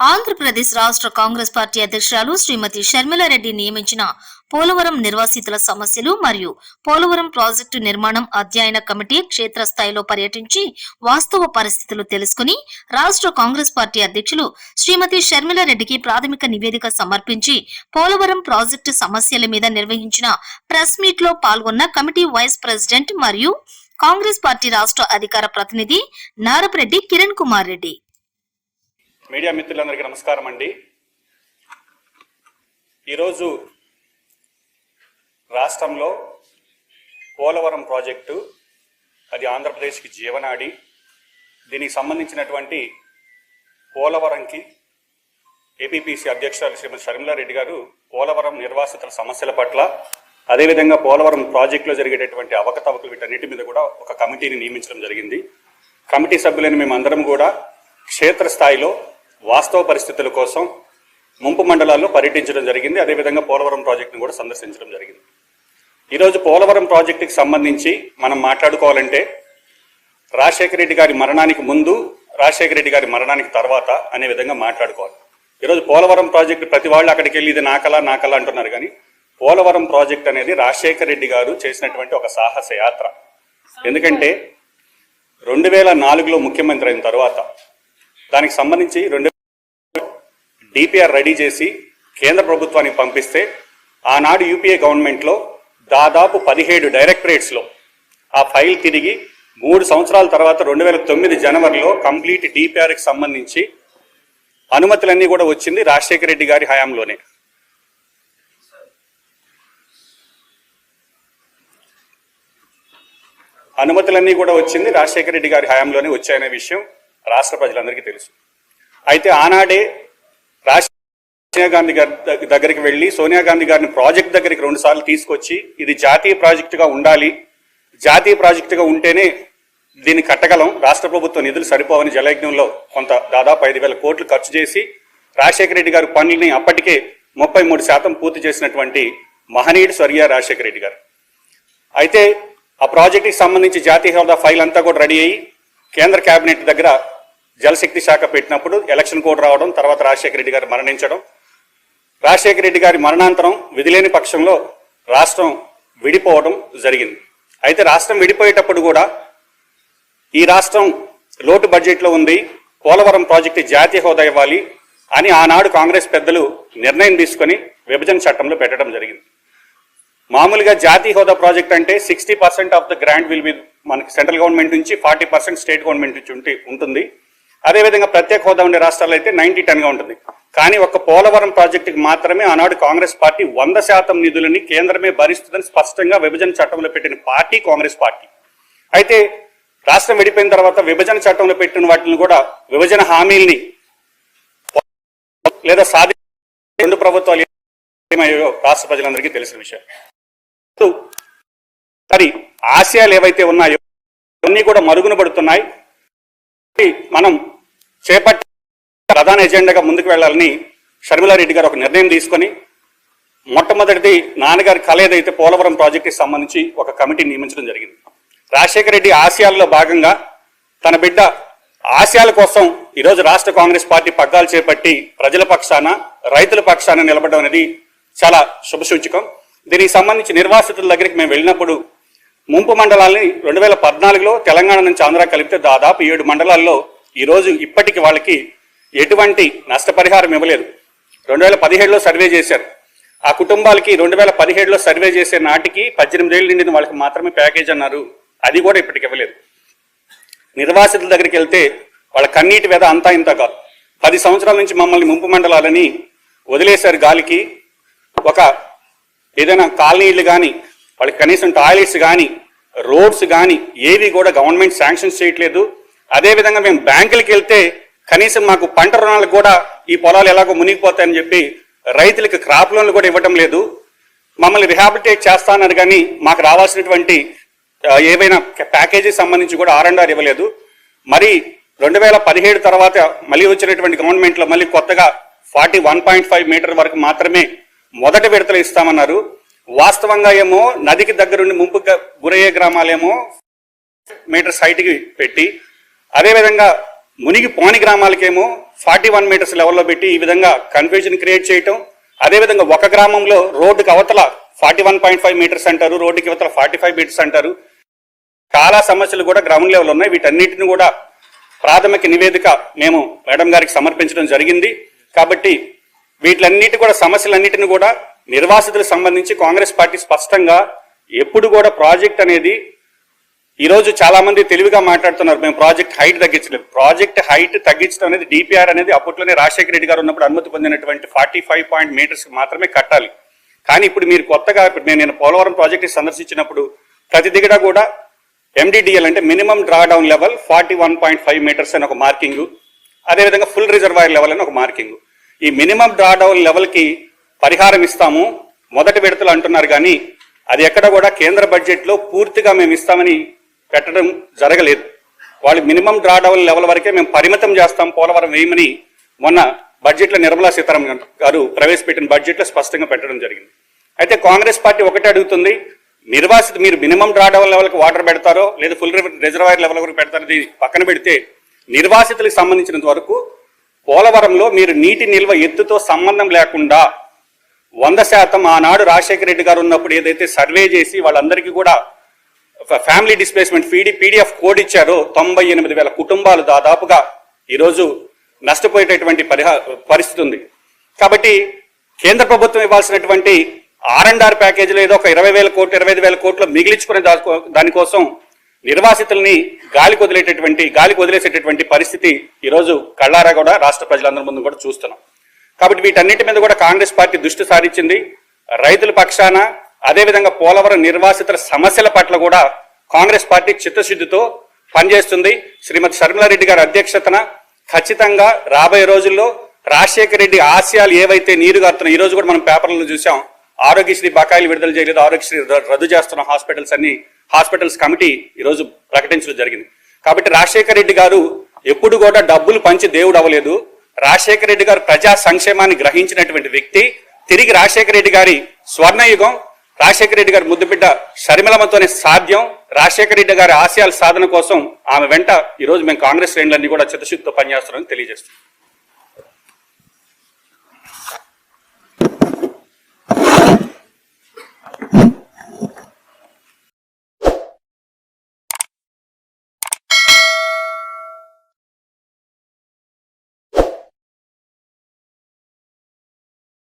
ఆంధ్రప్రదేశ్ రాష్ట్ర కాంగ్రెస్ పార్టీ అధ్యక్షురాలు శ్రీమతి షర్మిలారెడ్డి నియమించిన పోలవరం నిర్వాసితుల సమస్యలు మరియు పోలవరం ప్రాజెక్టు నిర్మాణం అధ్యయన కమిటీ క్షేత్రస్థాయిలో పర్యటించి వాస్తవ పరిస్థితులు తెలుసుకుని రాష్ట్ర కాంగ్రెస్ పార్టీ అధ్యక్షులు శ్రీమతి షర్మిలారెడ్డికి ప్రాథమిక నివేదిక సమర్పించి పోలవరం ప్రాజెక్టు సమస్యల మీద నిర్వహించిన ప్రెస్ మీట్లో పాల్గొన్న కమిటీ వైస్ ప్రెసిడెంట్ మరియు కాంగ్రెస్ పార్టీ రాష్ట్ర అధికార ప్రతినిధి నారపరెడ్డి కిరణ్ కుమార్ రెడ్డి. మీడియా మిత్రులందరికీ నమస్కారం అండి. ఈరోజు రాష్ట్రంలో పోలవరం ప్రాజెక్టు అది ఆంధ్రప్రదేశ్కి జీవనాడి దీనికి సంబంధించినటువంటి పోలవరంకి ఏపీపీసీ అధ్యక్షురాలు శ్రీమతి షర్మిలారెడ్డి గారు పోలవరం నిర్వాసితుల సమస్యల పట్ల అదేవిధంగా పోలవరం ప్రాజెక్టులో జరిగేటటువంటి అవకతవకలు వీటన్నిటి మీద కూడా ఒక కమిటీని నియమించడం జరిగింది. కమిటీ సభ్యులైన మేమందరం కూడా క్షేత్రస్థాయిలో వాస్తవ పరిస్థితుల కోసం ముంపు మండలాల్లో పర్యటించడం జరిగింది. అదేవిధంగా పోలవరం ప్రాజెక్టును కూడా సందర్శించడం జరిగింది. ఈరోజు పోలవరం ప్రాజెక్టుకి సంబంధించి మనం మాట్లాడుకోవాలంటే రాజశేఖర రెడ్డి గారి మరణానికి ముందు రాజశేఖర రెడ్డి గారి మరణానికి తర్వాత అనే విధంగా మాట్లాడుకోవాలి. ఈరోజు పోలవరం ప్రాజెక్టు ప్రతి వాళ్ళు అక్కడికి వెళ్ళి ఇది నాకలా నాకలా అంటున్నారు కానీ పోలవరం ప్రాజెక్ట్ అనేది రాజశేఖర రెడ్డి గారు చేసినటువంటి ఒక సాహస యాత్ర. ఎందుకంటే రెండు వేల నాలుగులో ముఖ్యమంత్రి అయిన తర్వాత దానికి సంబంధించి రెండు డిపిఆర్ రెడీ చేసి కేంద్ర ప్రభుత్వానికి పంపిస్తే ఆనాడు యూపీఏ గవర్నమెంట్లో దాదాపు పదిహేడు డైరెక్టరేట్స్లో ఆ ఫైల్ తిరిగి మూడు సంవత్సరాల తర్వాత రెండు వేల తొమ్మిది జనవరిలో కంప్లీట్ డిపిఆర్కి సంబంధించి అనుమతులన్నీ కూడా వచ్చింది రాజశేఖర రెడ్డి గారి హయాంలోనే. అనుమతులన్నీ కూడా వచ్చింది రాజశేఖర రెడ్డి గారి హయాంలోనే వచ్చాయనే విషయం రాష్ట్ర ప్రజలందరికీ తెలుసు. అయితే ఆనాడే సోనియా గాంధీ గారి దగ్గరికి వెళ్ళి సోనియా గాంధీ గారిని ప్రాజెక్ట్ దగ్గరికి రెండుసార్లు తీసుకొచ్చి ఇది జాతీయ ప్రాజెక్టుగా ఉండాలి. జాతీయ ప్రాజెక్టుగా ఉంటేనే దీన్ని కట్టగలం. రాష్ట్ర ప్రభుత్వ నిధులు సరిపోవని జలయజ్ఞంలో కొంత దాదాపు ఐదు వేల కోట్లు ఖర్చు చేసి రాజశేఖర రెడ్డి గారి పనుల్ని అప్పటికే ముప్పై మూడు శాతం పూర్తి చేసినటువంటి మహనీయుడు స్వర్గీయ రాజశేఖర రెడ్డి గారు. అయితే ఆ ప్రాజెక్టుకి సంబంధించి జాతీయ హోదా ఫైల్ అంతా కూడా రెడీ అయ్యి కేంద్ర కేబినెట్ దగ్గర జలశక్తి శాఖ పెట్టినప్పుడు ఎలక్షన్ కోడ్ రావడం తర్వాత రాజశేఖర రెడ్డి గారు మరణించడం రాజశేఖర రెడ్డి గారి మరణాంతరం విధిలేని పక్షంలో రాష్ట్రం విడిపోవడం జరిగింది. అయితే రాష్ట్రం విడిపోయేటప్పుడు కూడా ఈ రాష్ట్రం లోటు బడ్జెట్లో ఉంది పోలవరం ప్రాజెక్టు జాతీయ హోదా ఇవ్వాలి అని ఆనాడు కాంగ్రెస్ పెద్దలు నిర్ణయం తీసుకొని విభజన చట్టంలో పెట్టడం జరిగింది. మామూలుగా జాతీయ హోదా ప్రాజెక్ట్ అంటే sixty percent of the grant will be మనకి సెంట్రల్ గవర్నమెంట్ నుంచి ఫార్టీ పర్సెంట్ స్టేట్ గవర్నమెంట్ నుంచి ఉంటే ఉంటుంది. అదేవిధంగా ప్రత్యేక హోదా ఉండే రాష్ట్రాలు అయితే నైన్టీ టెన్గా ఉంటుంది. కానీ ఒక్క పోలవరం ప్రాజెక్టుకి మాత్రమే ఆనాడు కాంగ్రెస్ పార్టీ వంద శాతం నిధులని కేంద్రమే భరిస్తుందని స్పష్టంగా విభజన చట్టంలో పెట్టిన పార్టీ కాంగ్రెస్ పార్టీ. అయితే రాష్ట్రం విడిపోయిన తర్వాత విభజన చట్టంలో పెట్టిన వాటిని కూడా విభజన హామీల్ని లేదా సాధి రెండు ప్రభుత్వాలు ఏమయ్యాయో రాష్ట్ర ప్రజలందరికీ తెలిసిన విషయం. మరి ఆశయాలు ఏవైతే ఉన్నాయో అన్నీ కూడా మరుగున పడుతున్నాయి. మనం చేపట్టి ప్రధాన ఎజెండాగా ముందుకు వెళ్ళాలని షర్మిలారెడ్డి గారు ఒక నిర్ణయం తీసుకొని మొట్టమొదటిది నాన్నగారి కళ ఏదైతే పోలవరం ప్రాజెక్టుకి సంబంధించి ఒక కమిటీ నియమించడం జరిగింది. రాజశేఖర రెడ్డి ఆశయాల్లో భాగంగా తన బిడ్డ ఆశయాల కోసం ఈరోజు రాష్ట్ర కాంగ్రెస్ పార్టీ పగ్గాలు చేపట్టి ప్రజల పక్షాన రైతుల పక్షాన నిలబడడం అనేది చాలా శుభసూచకం దీనికి సంబంధించి నిర్వాసితుల దగ్గరికి మేము వెళ్ళినప్పుడు ముంపు మండలాన్ని రెండు వేల పద్నాలుగులో తెలంగాణ నుంచి ఆంధ్ర కలిపితే దాదాపు ఏడు మండలాల్లో ఈరోజు ఇప్పటికి వాళ్ళకి ఎటువంటి నష్టపరిహారం ఇవ్వలేదు. రెండు వేల పదిహేడులో సర్వే చేశారు. ఆ కుటుంబాలకి రెండు వేల పదిహేడులో సర్వే చేసే నాటికి పద్దెనిమిది ఏళ్ళు నిండిన వాళ్ళకి మాత్రమే ప్యాకేజ్ అన్నారు. అది కూడా ఇప్పటికి ఇవ్వలేదు. నిర్వాసితుల దగ్గరికి వెళ్తే వాళ్ళ కన్నీటి వేద అంతా ఇంత కాదు. పది సంవత్సరాల నుంచి మమ్మల్ని ముంపు మండలాలని వదిలేశారు గాలికి. ఒక ఏదైనా కాలనీలు కానీ వాళ్ళకి కనీసం టాయిలెట్స్ కానీ రోడ్స్ కానీ ఏవి కూడా గవర్నమెంట్ శాంక్షన్ చేయట్లేదు. అదేవిధంగా మేము బ్యాంకులకి వెళ్తే కనీసం మాకు పంట రుణాలకు కూడా ఈ పొలాలు ఎలాగో మునిగిపోతాయని చెప్పి రైతులకు క్రాప్ లోన్లు కూడా ఇవ్వటం లేదు. మమ్మల్ని రిహాబిలిటేట్ చేస్తానన్నారు కానీ మాకు రావాల్సినటువంటి ఏవైనా ప్యాకేజీ సంబంధించి కూడా ఆర్ అండ్ ఆర్ ఇవ్వలేదు. మరి రెండు వేల పదిహేడు తర్వాత మళ్ళీ వచ్చినటువంటి గవర్నమెంట్లో మళ్ళీ కొత్తగా forty one point five meter వరకు మాత్రమే మొదటి విడతలు ఇస్తామన్నారు. వాస్తవంగా ఏమో నదికి దగ్గరుండి ముంపు గురయ్యే గ్రామాలేమో మీటర్స్ హైట్కి పెట్టి అదేవిధంగా మునిగి పోని గ్రామాలకేమో ఫార్టీ వన్ మీటర్స్ లెవెల్లో పెట్టి ఈ విధంగా కన్ఫ్యూజన్ క్రియేట్ చేయటం. అదేవిధంగా ఒక గ్రామంలో రోడ్డుకి అవతల forty one point five meters అంటారు రోడ్డుకి అవతల ఫార్టీ ఫైవ్ మీటర్స్ అంటారు. చాలా సమస్యలు కూడా గ్రౌండ్ లెవెల్ ఉన్నాయి. వీటన్నిటిని కూడా ప్రాథమిక నివేదిక మేము మేడం గారికి సమర్పించడం జరిగింది. కాబట్టి వీటిలన్నిటి కూడా సమస్యలన్నిటిని కూడా నిర్వాసితులకు సంబంధించి కాంగ్రెస్ పార్టీ స్పష్టంగా ఎప్పుడు కూడా ప్రాజెక్ట్ అనేది ఈరోజు చాలామంది తెలివిగా మాట్లాడుతున్నారు. మేము ప్రాజెక్ట్ హైట్ తగ్గించలేదు ప్రాజెక్ట్ హైట్ తగ్గించడం అనేది డిపిఆర్ అనేది అప్పట్లోనే రాజశేఖర రెడ్డి గారు ఉన్నప్పుడు అనుమతి పొందినటువంటి ఫార్టీ ఫైవ్ పాయింట్ మీటర్స్ మాత్రమే కట్టాలి. కానీ ఇప్పుడు మీరు కొత్తగా ఇప్పుడు నేను నేను పోలవరం ప్రాజెక్ట్ సందర్శించినప్పుడు ప్రతి దిగడ కూడా ఎండిడిఎల్ అంటే minimum draw down level forty one point five meters అని ఒక మార్కింగ్ అదేవిధంగా ఫుల్ రిజర్వాయర్ లెవెల్ అని ఒక మార్కింగ్. ఈ మినిమం డ్రా డౌన్ లెవెల్కి పరిహారం ఇస్తాము. మొదటి విడతలు అంటున్నారు కానీ అది ఎక్కడ కూడా కేంద్ర బడ్జెట్లో పూర్తిగా మేము ఇస్తామని పెట్టడం జరగలేదు. వాళ్ళు మినిమం డ్రాడౌన్ లెవెల్ వరకే మేము పరిమితం చేస్తాం పోలవరం వేయమని మొన్న బడ్జెట్లో నిర్మలా సీతారామన్ గారు ప్రవేశపెట్టిన బడ్జెట్లో స్పష్టంగా పెట్టడం జరిగింది. అయితే కాంగ్రెస్ పార్టీ ఒకటే అడుగుతుంది నిర్వాసిత మీరు మినిమం డ్రాడౌన్ లెవెల్కి వాటర్ పెడతారో లేదా ఫుల్ రిజర్వాయర్ లెవెల్ వరకు పెడతారో ఇది పక్కన పెడితే నిర్వాసితులకు సంబంధించినంత వరకు పోలవరంలో మీరు నీటి నిల్వ ఎత్తుతో సంబంధం లేకుండా వంద శాతం ఆనాడు రాజశేఖర రెడ్డి గారు ఉన్నప్పుడు ఏదైతే సర్వే చేసి వాళ్ళందరికీ కూడా family displacement PD PDF code ఇచ్చారో. తొంభై ఎనిమిది వేల కుటుంబాలు దాదాపుగా ఈరోజు నష్టపోయేటటువంటి పరిహా పరిస్థితి ఉంది. కాబట్టి కేంద్ర ప్రభుత్వం ఇవ్వాల్సినటువంటి ఆర్ అండ్ ఆర్ ప్యాకేజీలో ఏదో ఒక ఇరవై వేల కోట్లు ఇరవై ఐదు వేల కోట్లు మిగిలించుకునే దానికోసం నిర్వాసితుల్ని గాలికి వదిలేటటువంటి గాలికి వదిలేసేటటువంటి పరిస్థితి ఈరోజు కళ్ళారా కూడా రాష్ట్ర ప్రజలందరి ముందు కూడా చూస్తున్నాం. కాబట్టి వీటన్నిటి మీద కూడా కాంగ్రెస్ పార్టీ దృష్టి సారించింది. రైతుల పక్షాన అదేవిధంగా పోలవరం నిర్వాసితుల సమస్యల పట్ల కూడా కాంగ్రెస్ పార్టీ చిత్తశుద్ధితో పనిచేస్తుంది. శ్రీమతి శర్మిలారెడ్డి గారి అధ్యక్షతన ఖచ్చితంగా రాబోయే రోజుల్లో రాజశేఖర రెడ్డి ఆశయాలు ఏవైతే నీరు గారుతున్నాయి ఈ రోజు కూడా మనం పేపర్లను చూసాం ఆరోగ్యశ్రీ బకాయిలు విడుదల చేయలేదు. ఆరోగ్యశ్రీ రద్దు చేస్తున్న హాస్పిటల్స్ అన్ని హాస్పిటల్స్ కమిటీ ఈరోజు ప్రకటించడం జరిగింది. కాబట్టి రాజశేఖర రెడ్డి గారు ఎప్పుడు కూడా డబ్బులు పంచి దేవుడు అవ్వలేదు. రాజశేఖర రెడ్డి గారు ప్రజా సంక్షేమాన్ని గ్రహించినటువంటి వ్యక్తి. తిరిగి రాజశేఖర రెడ్డి గారి స్వర్ణయుగం రాజశేఖర రెడ్డి గారి ముద్దుబిడ్డ షర్మిలమ్మతోనే సాధ్యం. రాజశేఖర రెడ్డి గారి ఆశయాల సాధన కోసం ఆమె వెంట ఈ రోజు మేము కాంగ్రెస్ శ్రేణులన్నీ కూడా చిత్తశుద్ధితో పనిచేస్తున్నామని తెలియజేస్తున్నాం.